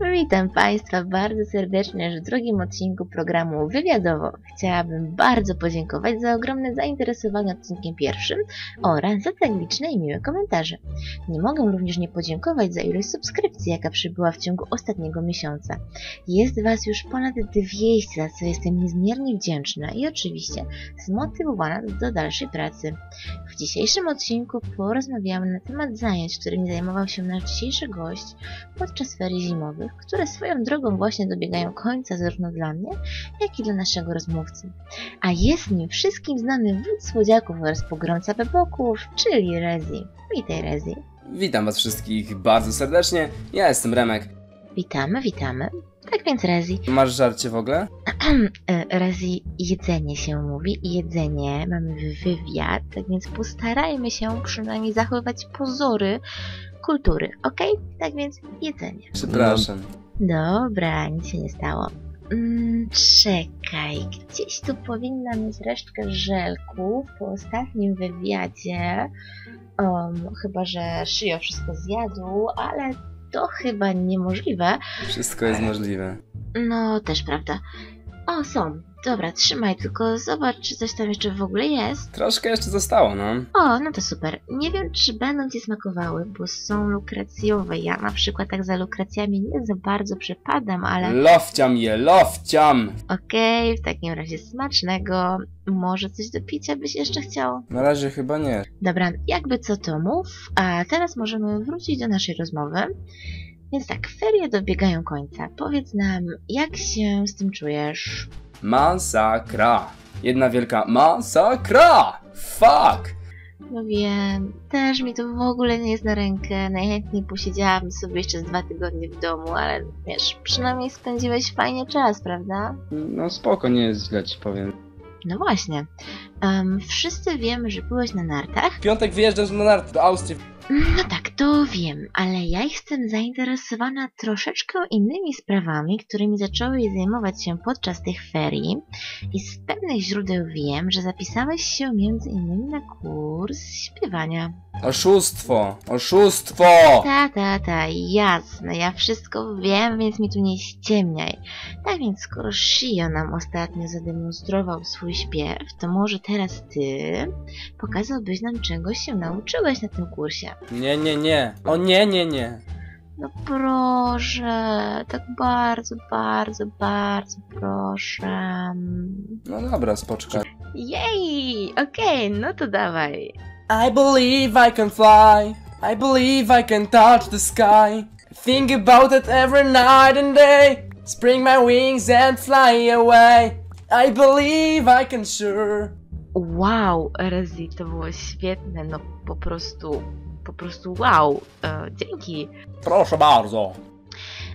Witam Państwa bardzo serdecznie w drugim odcinku programu wywiadowo. Chciałabym bardzo podziękować za ogromne zainteresowanie odcinkiem pierwszym oraz za tak liczne i miłe komentarze. Nie mogę również nie podziękować za ilość subskrypcji, jaka przybyła w ciągu ostatniego miesiąca. Jest Was już ponad 200, za co jestem niezmiernie wdzięczna i oczywiście zmotywowana do dalszej pracy. W dzisiejszym odcinku porozmawiamy na temat zajęć, którymi zajmował się nasz dzisiejszy gość podczas ferii zimowych, które swoją drogą właśnie dobiegają końca zarówno dla mnie, jak i dla naszego rozmówcy. A jest nim wszystkim znany wódz słodziaków oraz pogromca beboków, czyli Rezi. Witaj Rezi. Witam Was wszystkich bardzo serdecznie. Ja jestem Remek. Witamy, witamy. Tak więc Rezi. Masz żarcie w ogóle? E, Rezi, jedzenie się mówi, jedzenie, mamy wywiad, tak więc postarajmy się przynajmniej zachowywać pozory kultury, ok? Tak więc jedzenie. Przepraszam. Dobra, nic się nie stało. Mm, czekaj, gdzieś tu powinna mieć resztkę żelków po ostatnim wywiadzie. Um, chyba, że Szyjo wszystko zjadł, ale to chyba niemożliwe. Wszystko jest możliwe. No, też prawda. O, są. Dobra, trzymaj, tylko zobacz, czy coś tam jeszcze w ogóle jest. Troszkę jeszcze zostało, no. O, no to super. Nie wiem, czy będą Ci smakowały, bo są lukracjowe. Ja na przykład tak za lukracjami nie za bardzo przepadam, ale Lofciam je, lofciam! okej, w takim razie smacznego. Może coś do picia byś jeszcze chciał? Na razie chyba nie. Dobra, jakby co to mów, a teraz możemy wrócić do naszej rozmowy. Więc tak, ferie dobiegają końca. Powiedz nam, jak się z tym czujesz? Masakra. Jedna wielka masakra! Fuck! No wiem, też mi to w ogóle nie jest na rękę. Najchętniej posiedziałabym sobie jeszcze z dwa tygodnie w domu, ale wiesz, przynajmniej spędziłeś fajnie czas, prawda? No spoko, nie jest źle ci powiem. No właśnie. Em, wszyscy wiemy, że byłeś na nartach. W piątek wyjeżdżam na narty do Austrii. No tak, to wiem, ale ja jestem zainteresowana troszeczkę innymi sprawami, którymi zaczęły je zajmować się podczas tych ferii i z pewnych źródeł wiem, że zapisałeś się między innymi na kurs śpiewania. Oszustwo! Oszustwo! Ta, ta, ta, jasne, ja wszystko wiem, więc mi tu nie ściemniaj. Tak więc, skoro Shio nam ostatnio zademonstrował swój śpiew, to może teraz ty pokazałbyś nam czegoś się nauczyłeś na tym kursie. Nie, nie, nie. O nie, nie, nie. No proszę, tak bardzo, bardzo, bardzo proszę. No dobra, spoczka. Jej, okej, no to dawaj. I believe I can fly. I believe I can touch the sky. Think about it every night and day. Spring my wings and fly away. I believe I can sure. Wow, Rezi, to było świetne, no po prostu, po prostu wow, e, dzięki. Proszę bardzo.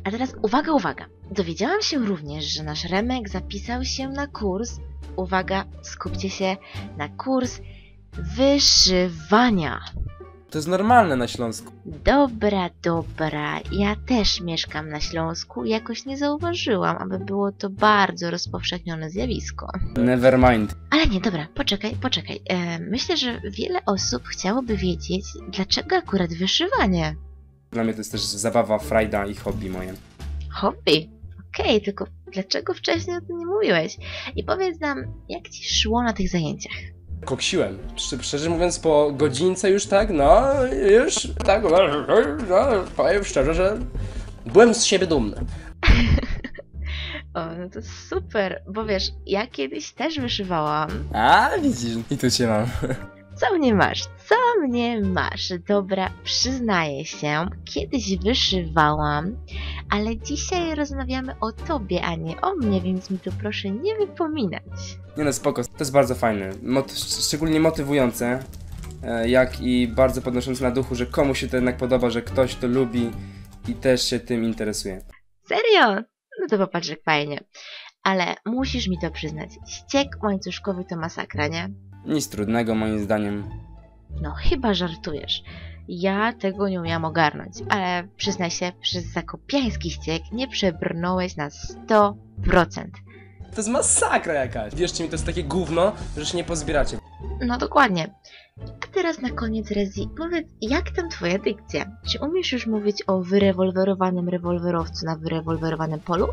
A teraz uwaga, uwaga. Dowiedziałam się również, że nasz Remek zapisał się na kurs, uwaga, skupcie się, na kurs wyszywania. To jest normalne na Śląsku. Dobra, dobra, ja też mieszkam na Śląsku i jakoś nie zauważyłam, aby było to bardzo rozpowszechnione zjawisko. Never mind. Ale nie, dobra, poczekaj, poczekaj. E, myślę, że wiele osób chciałoby wiedzieć, dlaczego akurat wyszywanie. Dla mnie to jest też zabawa, frajda i hobby moje. Hobby. Okej, tylko dlaczego wcześniej o tym nie mówiłeś? I powiedz nam, jak ci szło na tych zajęciach? Koksiłem. Szcz- Szczerze mówiąc, po godzince już tak, no, już tak, no, no, powiem szczerze, że byłem z siebie dumny. O, no to super, bo wiesz, ja kiedyś też wyszywałam. A, widzisz, i tu cię mam. Co mnie masz? Co mnie masz? Dobra, przyznaję się, kiedyś wyszywałam, ale dzisiaj rozmawiamy o tobie, a nie o mnie, więc mi tu proszę nie wypominać. Nie no, spoko, to jest bardzo fajne, Mot szczególnie motywujące, e, jak i bardzo podnoszące na duchu, że komuś się to jednak podoba, że ktoś to lubi i też się tym interesuje. Serio? No to popatrz jak fajnie. Ale musisz mi to przyznać. Ściek łańcuszkowy to masakra, nie? Nic trudnego moim zdaniem. No chyba żartujesz. Ja tego nie umiałam ogarnąć, ale przyznaj się, przez zakopiański ściek nie przebrnąłeś na 100%. To jest masakra jakaś. Wierzcie mi, to jest takie gówno, że się nie pozbieracie. No dokładnie. A teraz na koniec, Rezi, powiedz, jak tam twoja dykcja? Czy umiesz już mówić o wyrewolwerowanym rewolwerowcu na wyrewolwerowanym polu?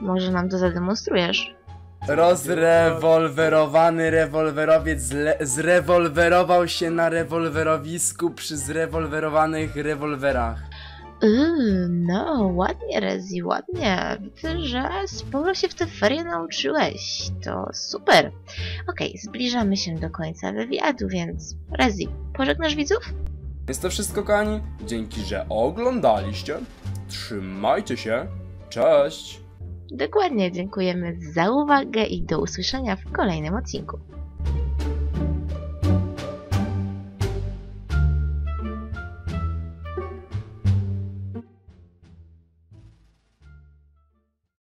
Może nam to zademonstrujesz? Rozrewolwerowany rewolwerowiec zle- zrewolwerował się na rewolwerowisku przy zrewolwerowanych rewolwerach. Yy, no, ładnie, Rezi, ładnie. Widzę, że sporo się w te ferie nauczyłeś. To super. Okej, zbliżamy się do końca wywiadu, więc Rezi, pożegnasz widzów? Jest to wszystko, kochani. Dzięki, że oglądaliście. Trzymajcie się. Cześć. Dokładnie, dziękujemy za uwagę i do usłyszenia w kolejnym odcinku.